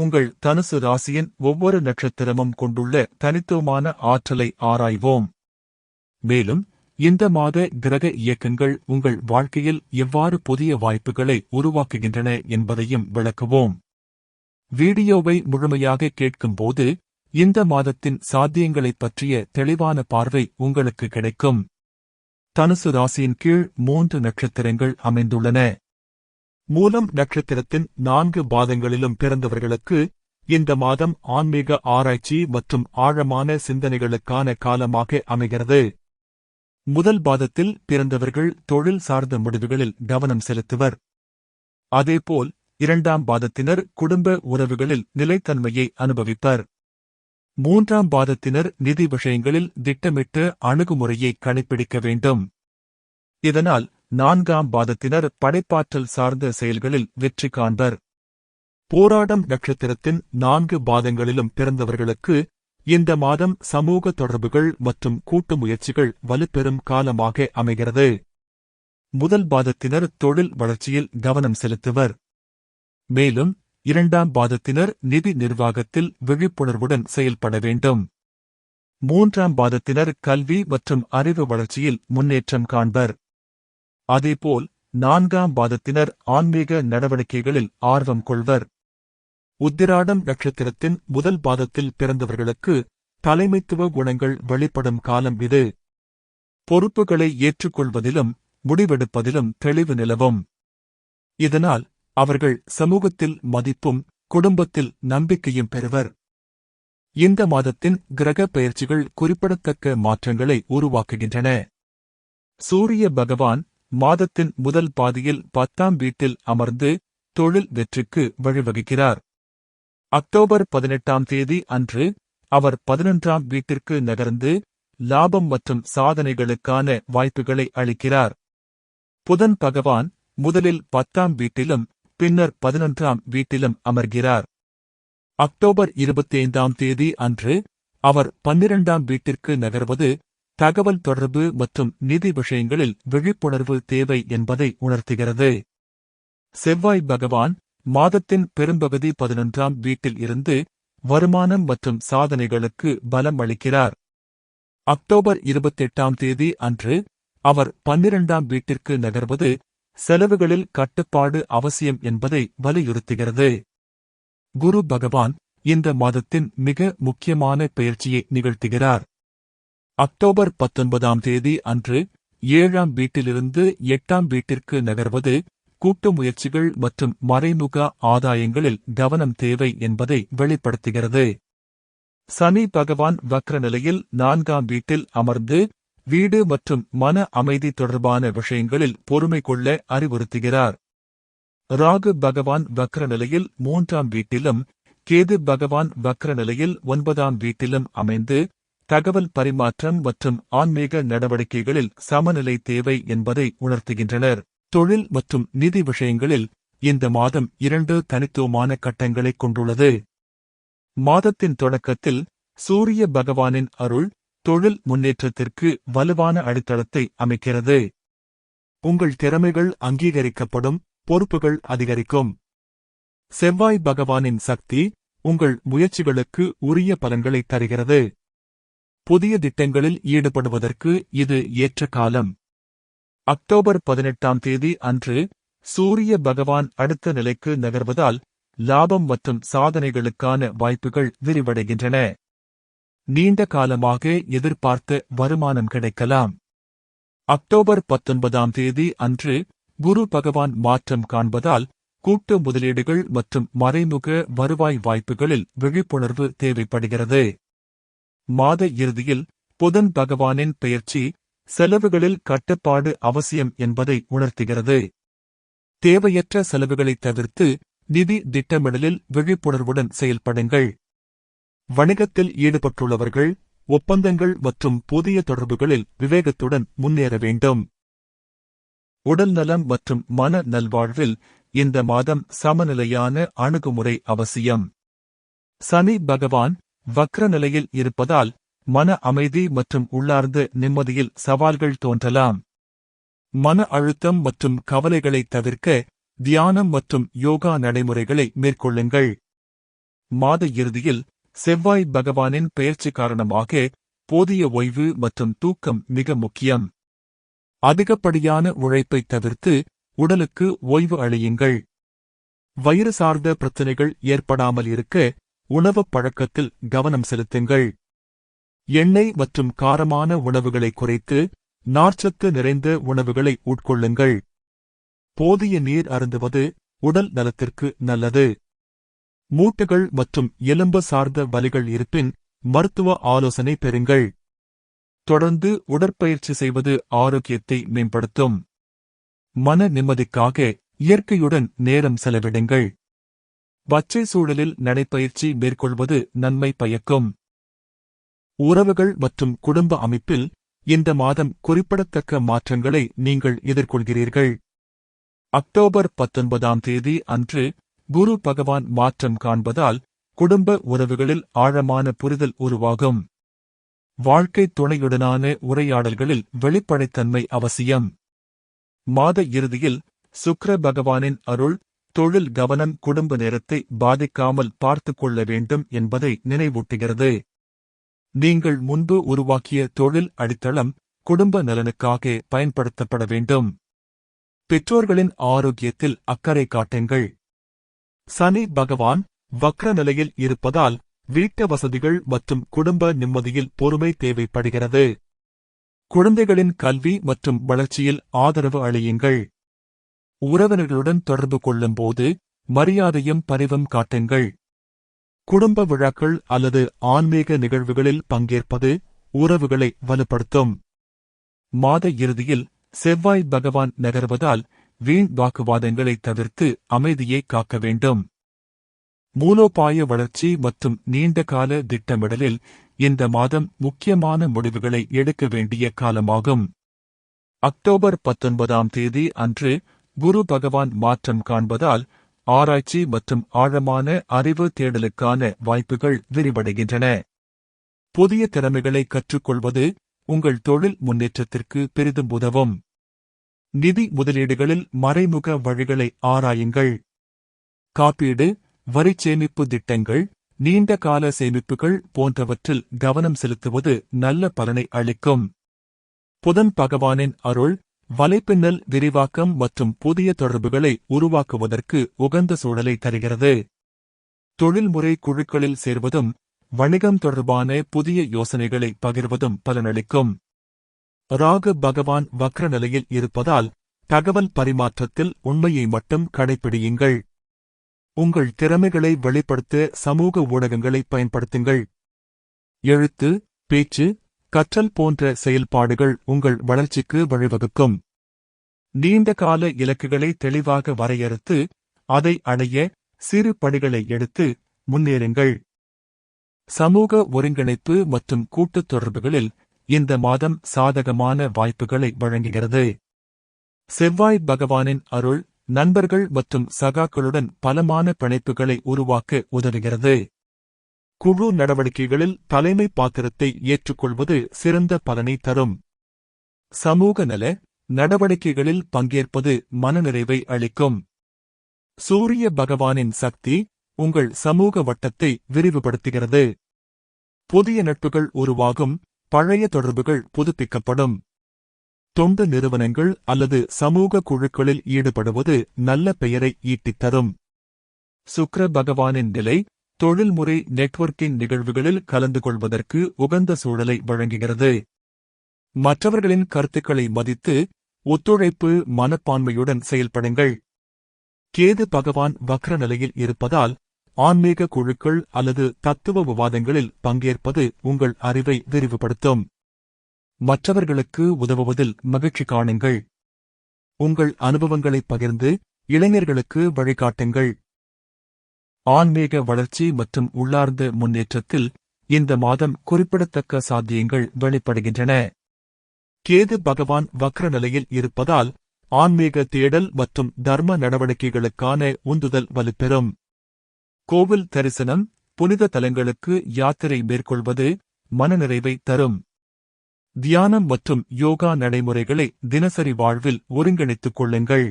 உங்கள் தனுசு ராசியின் ஒவ்வொரு நட்சத்திரமும் கொண்டுள்ள தனித்துவமான ஆற்றலை ஆராய்வோம். மேலும் இந்த மாத கிரக இயக்கங்கள் உங்கள் வாழ்க்கையில் எவ்வாறு புதிய வாய்ப்புகளை உருவாக்குகின்றன என்பதையும் விளக்குவோம். வீடியோவை முழுமையாக கேட்கும்போது இந்த மாதத்தின் சாத்தியங்களைப் பற்றிய தெளிவான பார்வை உங்களுக்கு கிடைக்கும். தனுசு ராசியின் கீழ் மூன்று நட்சத்திரங்கள் அமைந்துள்ளன. மூலம் நட்சத்திரத்தின் நான்கு பாதங்களிலும் பிறந்தவர்களுக்கு இந்த மாதம் ஆன்மீக ஆராய்ச்சி மற்றும் ஆழமான சிந்தனைகளுக்கான காலமாக அமைகிறது. முதல் பாதத்தில் பிறந்தவர்கள் தொழில் சார்ந்த முடிவுகளில் கவனம் செலுத்துவர். அதேபோல் இரண்டாம் பாதத்தினர் குடும்ப உறவுகளில் நிலைத்தன்மையை அனுபவிப்பர். மூன்றாம் பாதத்தினர் நிதி விஷயங்களில் திட்டமிட்டு அணுகுமுறையை கடைப்பிடிக்க வேண்டும். இதனால் நான்காம் பாதத்தினர் படைப்பாற்றல் சார்ந்த செயல்களில் வெற்றி காண்பர். போராடம் நட்சத்திரத்தின் நான்கு பாதங்களிலும் பிறந்தவர்களுக்கு இந்த மாதம் சமூக தொடர்புகள் மற்றும் கூட்டு முயற்சிகள் வலுப்பெறும் காலமாக அமைகிறது. முதல் பாதத்தினர் தொழில் வளர்ச்சியில் கவனம் செலுத்துவர். மேலும் இரண்டாம் பாதத்தினர் நிதி நிர்வாகத்தில் விழிப்புணர்வுடன் செயல்பட வேண்டும். மூன்றாம் பாதத்தினர் கல்வி மற்றும் அறிவு வளர்ச்சியில் முன்னேற்றம் காண்பர். அதேபோல் நான்காம் பாதத்தினர் ஆன்மீக நடவடிக்கைகளில் ஆர்வம் கொள்வர். உத்திராடம் நட்சத்திரத்தின் முதல் பாதத்தில் பிறந்தவர்களுக்கு தலைமைத்துவ குணங்கள் வெளிப்படும் காலம் இது. பொறுப்புகளை ஏற்றுக்கொள்வதிலும் முடிவெடுப்பதிலும் தெளிவு நிலவும். இதனால் அவர்கள் சமூகத்தில் மதிப்பும் குடும்பத்தில் நம்பிக்கையும் பெறுவர். இந்த மாதத்தின் கிரக பயிற்சிகள் குறிப்பிடத்தக்க மாற்றங்களை உருவாக்குகின்றன. சூரிய பகவான் மாதத்தின் முதல் பாதியில் பத்தாம் வீட்டில் அமர்ந்து தொழில் வெற்றிக்கு வழிவகுக்கிறார். அக்டோபர் பதினெட்டாம் தேதி அன்று அவர் பதினொன்றாம் வீட்டிற்கு நகர்ந்து லாபம் மற்றும் சாதனைகளுக்கான வாய்ப்புகளை அளிக்கிறார். புதன் பகவான் முதலில் பத்தாம் வீட்டிலும் பின்னர் பதினொன்றாம் வீட்டிலும் அமர்கிறார். அக்டோபர் இருபத்தைந்தாம் தேதி அன்று அவர் பன்னிரண்டாம் வீட்டிற்கு நகர்வது தகவல் தொடர்பு மற்றும் நிதி விஷயங்களில் விழிப்புணர்வு தேவை என்பதை உணர்த்துகிறது. செவ்வாய் பகவான் மாதத்தின் பெரும்பகுதி பதினொன்றாம் வீட்டில் இருந்து வருமானம் மற்றும் சாதனைகளுக்கு பலம் அளிக்கிறார். அக்டோபர் இருபத்தெட்டாம் தேதி அன்று அவர் பன்னிரண்டாம் வீட்டிற்கு நகர்வது செலவுகளில் கட்டுப்பாடு அவசியம் என்பதை வலியுறுத்துகிறது. குரு பகவான் இந்த மாதத்தின் மிக முக்கியமான பயிற்சியை நிகழ்த்துகிறார். அக்டோபர் பத்தொன்பதாம் தேதி அன்று ஏழாம் வீட்டிலிருந்து எட்டாம் வீட்டிற்கு நகர்வது கூட்டு முயற்சிகள் மற்றும் மறைமுக ஆதாயங்களில் கவனம் தேவை என்பதை வெளிப்படுத்துகிறது. சனி பகவான் வக்ர நிலையில் நான்காம் வீட்டில் அமர்ந்து வீடு மற்றும் மன அமைதி தொடர்பான விஷயங்களில் பொறுமை கொள்ள அறிவுறுத்துகிறார். ராகு பகவான் வக்ர நிலையில் மூன்றாம் வீட்டிலும் கேது பகவான் வக்ர நிலையில் ஒன்பதாம் வீட்டிலும் அமைந்து தகவல் பரிமாற்றம் மற்றும் ஆன்மீக நடவடிக்கைகளில் சமநிலை தேவை என்பதை உணர்த்துகின்றனர். தொழில் மற்றும் நிதி விஷயங்களில் இந்த மாதம் இரண்டு தனித்துவமான கட்டங்களைக் கொண்டுள்ளது. மாதத்தின் தொடக்கத்தில் சூரிய பகவானின் அருள் தொழில் முன்னேற்றத்திற்கு வலுவான அடித்தளத்தை அமைக்கிறது. உங்கள் திறமைகள் அங்கீகரிக்கப்படும் பொறுப்புகள் அதிகரிக்கும். செவ்வாய் பகவானின் சக்தி உங்கள் முயற்சிகளுக்கு உரிய பலன்களை தருகிறது. புதிய திட்டங்களில் ஈடுபடுவதற்கு இது ஏற்ற காலம். அக்டோபர் பதினெட்டாம் தேதி அன்று சூரிய பகவான் அடுத்த நிலைக்கு நகர்வதால் லாபம் மற்றும் சாதனைகளுக்கான வாய்ப்புகள் விரிவடைகின்றன. நீண்ட காலமாக எதிர்பார்த்த வருமானம் கிடைக்கலாம். அக்டோபர் பத்தொன்பதாம் தேதி அன்று குரு பகவான் மாற்றம் காண்பதால் கூட்டு முதலீடுகள் மற்றும் மறைமுக வருவாய் வாய்ப்புகளில் விழிப்புணர்வு தேவைப்படுகிறது. மாத இறுதியில் புதன் பகவானின் பெயர்ச்சி செலவுகளில் கட்டுப்பாடு அவசியம் என்பதை உணர்த்துகிறது. தேவையற்ற செலவுகளை தவிர்த்து நிதி திட்டமிடலில் விழிப்புணர்வுடன் செயல்படுங்கள். வணிகத்தில் ஈடுபட்டுள்ளவர்கள் ஒப்பந்தங்கள் மற்றும் புதிய தொடர்புகளில் விவேகத்துடன் முன்னேற வேண்டும். உடல் நலம் மற்றும் மன நல்வாழ்வில் இந்த மாதம் சமநிலையான அணுகுமுறை அவசியம். சனி பகவான் வக்ர நிலையில் இருப்பதால் மன அமைதி மற்றும் உள்ளார்ந்த நிம்மதியில் சவால்கள் தோன்றலாம். மன அழுத்தம் மற்றும் கவலைகளை தவிர்க்க தியானம் மற்றும் யோகா நடைமுறைகளை மேற்கொள்ளுங்கள். மாத இறுதியில் செவ்வாய் பகவானின் பெயர்ச்சி காரணமாக போதிய ஓய்வு மற்றும் தூக்கம் மிக முக்கியம். அதிகப்படியான உழைப்பை தவிர்த்து உடலுக்கு ஓய்வு அளியுங்கள். வயிறு சார்ந்த பிரச்சினைகள் ஏற்படாமல் இருக்க உணவுப் பழக்கத்தில் கவனம் செலுத்துங்கள். எண்ணெய் மற்றும் காரமான உணவுகளை குறைத்து நார்ச்சத்து நிறைந்த உணவுகளை உட்கொள்ளுங்கள். போதிய நீர் அருந்துவது உடல் நலத்திற்கு நல்லது. மூட்டுகள் மற்றும் எலும்பு சார்ந்த வலிகள் இருப்பின் மருத்துவ ஆலோசனை பெறுங்கள். தொடர்ந்து உடற்பயிற்சி செய்வது ஆரோக்கியத்தை மேம்படுத்தும். மன நிம்மதிக்காக இயற்கையுடன் நேரம் செலவிடுங்கள். பச்சை சூழலில் நடைப்பயிற்சி மேற்கொள்வது நன்மை பயக்கும். உறவுகள் மற்றும் குடும்ப அமைப்பில் இந்த மாதம் குறிப்பிடத்தக்க மாற்றங்களை நீங்கள் எதிர்கொள்கிறீர்கள். அக்டோபர் பத்தொன்பதாம் தேதி அன்று குரு பகவான் மாற்றம் காண்பதால் குடும்ப உறவுகளில் ஆழமான புரிதல் உருவாகும். வாழ்க்கை துணையுடனான உரையாடல்களில் வெளிப்படைத்தன்மை அவசியம். மாத இறுதியில் சுக்ர பகவானின் அருள் தொழில் கவனம் குடும்ப நேரத்தை பாதிக்காமல் பார்த்து கொள்ள வேண்டும் என்பதை நினைவூட்டுகிறது. நீங்கள் முன்பு உருவாக்கிய தொழில் அடித்தளம் குடும்ப நலனுக்காக பயன்படுத்தப்பட வேண்டும். பெற்றோர்களின் ஆரோக்கியத்தில் அக்கறை காட்டுங்கள். சனி பகவான் வக்ர நிலையில் இருப்பதால் வீட்டு வசதிகள் மற்றும் குடும்ப நிம்மதியில் பொறுமை தேவைப்படுகிறது. குழந்தைகளின் கல்வி மற்றும் வளர்ச்சியில் ஆதரவு அளியுங்கள். உறவினர்களுடன் தொடர்பு கொள்ளும்போது மரியாதையும் பரிவும் காட்டுங்கள். குடும்ப விழாக்கள் அல்லது ஆன்மீக நிகழ்வுகளில் பங்கேற்பது உறவுகளை வலுப்படுத்தும். மாத இறுதியில் செவ்வாய் பகவான் நகர்வதால் வீண் வாக்குவாதங்களை தவிர்த்து அமைதியை காக்க வேண்டும். மூலோபாய வளர்ச்சி மற்றும் நீண்டகால திட்டமிடலில் இந்த மாதம் முக்கியமான முடிவுகளை எடுக்க வேண்டிய காலமாகும். அக்டோபர் பத்தொன்பதாம் தேதி அன்று குரு பகவான் மாற்றம் காண்பதால் ஆராய்ச்சி மற்றும் ஆழமான அறிவு தேடலுக்கான வாய்ப்புகள் விரிவடைகின்றன. புதிய திறமைகளை கற்றுக்கொள்வது உங்கள் தொழில் முன்னேற்றத்திற்கு பெரிதும் உதவும். நிதி முதலீடுகளில் மறைமுக வழிகளை ஆராயுங்கள். காப்பீடு வரி சேமிப்பு திட்டங்கள் நீண்ட கால சேமிப்புகள் போன்றவற்றில் கவனம் செலுத்துவது நல்ல பலனை அளிக்கும். புதன் பகவானின் அருள் வலைப்பின்னல் விரிவாக்கம் மற்றும் புதிய தொடர்புகளை உருவாக்குவதற்கு உகந்த சூழலை தருகிறது. தொழில்முறை குழுக்களில் சேர்வதும் வணிகம் தொடர்பான புதிய யோசனைகளை பகிர்வதும் பலனளிக்கும். ராகு பகவான் வக்ர நிலையில் இருப்பதால் தகவல் பரிமாற்றத்தில் உண்மையை மட்டும் கடைப்பிடியுங்கள். உங்கள் திறமைகளை வெளிப்படுத்த சமூக ஊடகங்களை பயன்படுத்துங்கள். எழுத்து பேச்சு கற்றல் போன்ற செயல்பாடுகள் உங்கள் வளர்ச்சிக்கு வழிவகுக்கும். நீண்ட கால இலக்குகளை தெளிவாக வரையறுத்து அதை அடைய சிறு படிகளை எடுத்து முன்னேறுங்கள். சமூக ஒருங்கிணைப்பு மற்றும் கூட்டுத் தொடர்புகளில் இந்த மாதம் சாதகமான வாய்ப்புகளை வழங்குகிறது. செவ்வாய் பகவானின் அருள் நண்பர்கள் மற்றும் சகாக்களுடன் பலமான பிணைப்புகளை உருவாக்க உதவுகிறது. குழு நடவடிக்கைகளில் தலைமை பாத்திரத்தை ஏற்றுக்கொள்வது சிறந்த பலனை தரும். சமூக நல நடவடிக்கைகளில் பங்கேற்பது மனநிறைவை அளிக்கும். சூரிய பகவானின் சக்தி உங்கள் சமூக வட்டத்தை விரிவுபடுத்துகிறது. புதிய நட்புகள் உருவாகும் பழைய தொடர்புகள் புதுப்பிக்கப்படும். தொண்டு நிறுவனங்கள் அல்லது சமூக குழுக்களில் ஈடுபடுவது நல்ல பெயரை ஈட்டித் தரும். சுக்ர பகவானின் நிலை தொழில்முறை நெட்வொர்க்கிங் நிகழ்வுகளில் கலந்து கொள்வதற்கு உகந்த சூழலை வழங்குகிறது. மற்றவர்களின் கருத்துக்களை மதித்து ஒத்துழைப்பு மனப்பான்மையுடன் செயல்படுங்கள். கேது பகவான் வக்ர நிலையில் இருப்பதால் ஆன்மீக குழுக்கள் அல்லது தத்துவ விவாதங்களில் பங்கேற்பது உங்கள் அறிவை விரிவுபடுத்தும். மற்றவர்களுக்கு உதவுவதில் மகிழ்ச்சி காணுங்கள். உங்கள் அனுபவங்களை பகிர்ந்து இளைஞர்களுக்கு வழிகாட்டுங்கள். ஆன்மீக வளர்ச்சி மற்றும் உள்ளார்ந்த முன்னேற்றத்தில் இந்த மாதம் குறிப்பிடத்தக்க சாத்தியங்கள் வெளிப்படுகின்றன. கேது பகவான் வக்ர நிலையில் இருப்பதால் ஆன்மீக தேடல் மற்றும் தர்ம நடவடிக்கைகளுக்கான உந்துதல் வலுப்பெறும். கோவில் தரிசனம் புனித தலங்களுக்கு யாத்திரை மேற்கொள்வது மனநிறைவை தரும். தியானம் மற்றும் யோகா நடைமுறைகளை தினசரி வாழ்வில் ஒருங்கிணைத்துக் கொள்ளுங்கள்.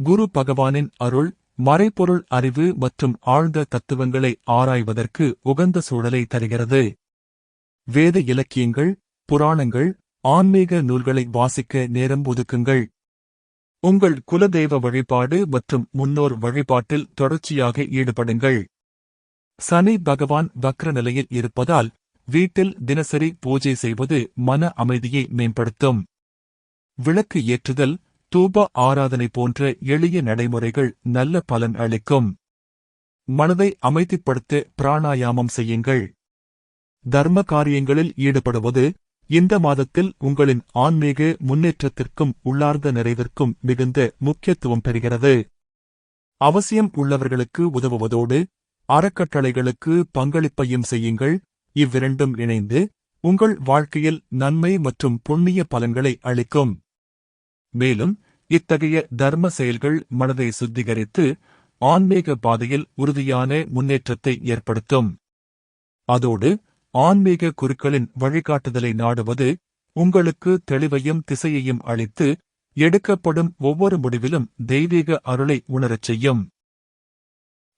குரு பகவானின் அருள் மறைபொருள் அறிவு மற்றும் ஆழ்ந்த தத்துவங்களை ஆராய்வதற்கு உகந்த சூழலை தருகிறது. வேத இலக்கியங்கள் புராணங்கள் ஆன்மீக நூல்களை வாசிக்க நேரம் ஒதுக்குங்கள். உங்கள் குலதெய்வ வழிபாடு மற்றும் முன்னோர் வழிபாட்டில் தொடர்ச்சியாக ஈடுபடுங்கள். சனி பகவான் வக்ர நிலையில் இருப்பதால் வீட்டில் தினசரி பூஜை செய்வது மன அமைதியை மேம்படுத்தும். விளக்கு ஏற்றுதல் தூப ஆராதனை போன்ற எளிய நடைமுறைகள் நல்ல பலன் அளிக்கும். மனதை அமைதிப்படுத்த பிராணாயாமம் செய்யுங்கள். தர்ம காரியங்களில் ஈடுபடுவது இந்த மாதத்தில் உங்களின் ஆன்மீக முன்னேற்றத்திற்கும் உள்ளார்ந்த நிறைவிற்கும் மிகுந்த முக்கியத்துவம் பெறுகிறது. அவசியம் உள்ளவர்களுக்கு உதவுவதோடு அறக்கட்டளைகளுக்கு பங்களிப்பையும் செய்யுங்கள். இவ்விரண்டும் இணைந்து உங்கள் வாழ்க்கையில் நன்மை மற்றும் புண்ணிய பலன்களை அளிக்கும். மேலும் இத்தகைய தர்ம செயல்கள் மனதை சுத்திகரித்து ஆன்மீக பாதையில் உறுதியான முன்னேற்றத்தை ஏற்படுத்தும். அதோடு ஆன்மீக குருக்களின் வழிகாட்டுதலை நாடுவது உங்களுக்கு தெளிவையும் திசையையும் அளித்து எடுக்கப்படும் ஒவ்வொரு முடிவிலும் தெய்வீக அருளை உணரச் செய்யும்.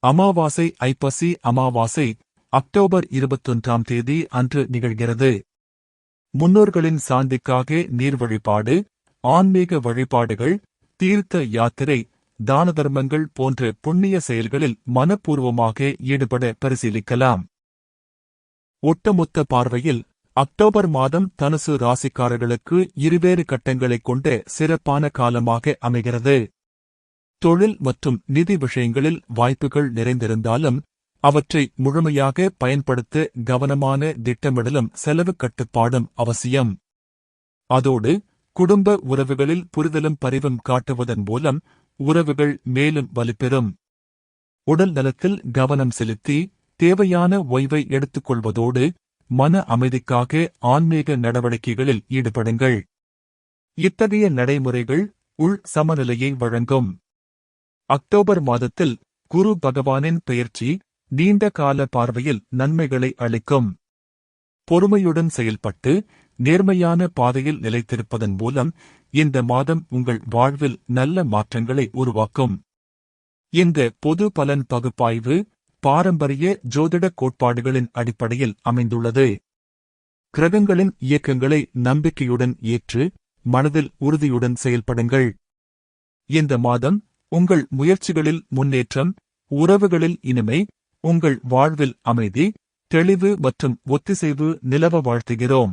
அமாவாசை ஐப்பசி அமாவாசை அக்டோபர் இருபத்தொன்றாம் தேதி அன்று நிகழ்கிறது. முன்னோர்களின் சாந்திக்காக நீர் வழிபாடு ஆன்மீக வழிபாடுகள் தீர்த்த யாத்திரை தான தர்மங்கள் போன்ற புண்ணிய செயல்களில் மனப்பூர்வமாக ஈடுபட பரிசீலிக்கலாம். ஒட்டமொத்த பார்வையில் அக்டோபர் மாதம் தனுசு ராசிக்காரர்களுக்கு இருவேறு கட்டங்களைக் கொண்ட சிறப்பான காலமாக அமைகிறது. தொழில் மற்றும் நிதி விஷயங்களில் வாய்ப்புகள் நிறைந்திருந்தாலும் அவற்றை முழுமையாக பயன்படுத்த கவனமான திட்டமிடலும் செலவு கட்டுப்பாடும் அவசியம். அதோடு குடும்ப உறவுகளில் புரிதலும் பரிவும் காட்டுவதன் மூலம் உறவுகள் மேலும் வலுப்பெறும். உடல் நலத்தில் கவனம் செலுத்தி தேவையான ஓய்வை எடுத்துக்கொள்வதோடு மன அமைதிக்காக ஆன்மீக நடவடிக்கைகளில் ஈடுபடுங்கள். இத்தகைய நடைமுறைகள் உள் சமநிலையை வழங்கும். அக்டோபர் மாதத்தில் குரு பகவானின் பெயர்ச்சி நீண்ட கால பார்வையில் நன்மைகளை அளிக்கும். பொறுமையுடன் செயல்பட்டு நேர்மையான பாதையில் நிலைத்திருப்பதன் மூலம் இந்த மாதம் உங்கள் வாழ்வில் நல்ல மாற்றங்களை உருவாக்கும். இந்த பொது பலன் பகுப்பாய்வு பாரம்பரிய ஜோதிட கோட்பாடுகளின் அடிப்படையில் அமைந்துள்ளது. கிரகங்களின் இயக்கங்களை நம்பிக்கையுடன் ஏற்று மனதில் உறுதியுடன் செயல்படுங்கள். இந்த மாதம் உங்கள் முயற்சிகளில் முன்னேற்றம் உறவுகளில் இனிமை உங்கள் வாழ்வில் அமைதி தெளிவு மற்றும் ஒத்திசைவு நிலவ வாழ்த்துகிறோம்.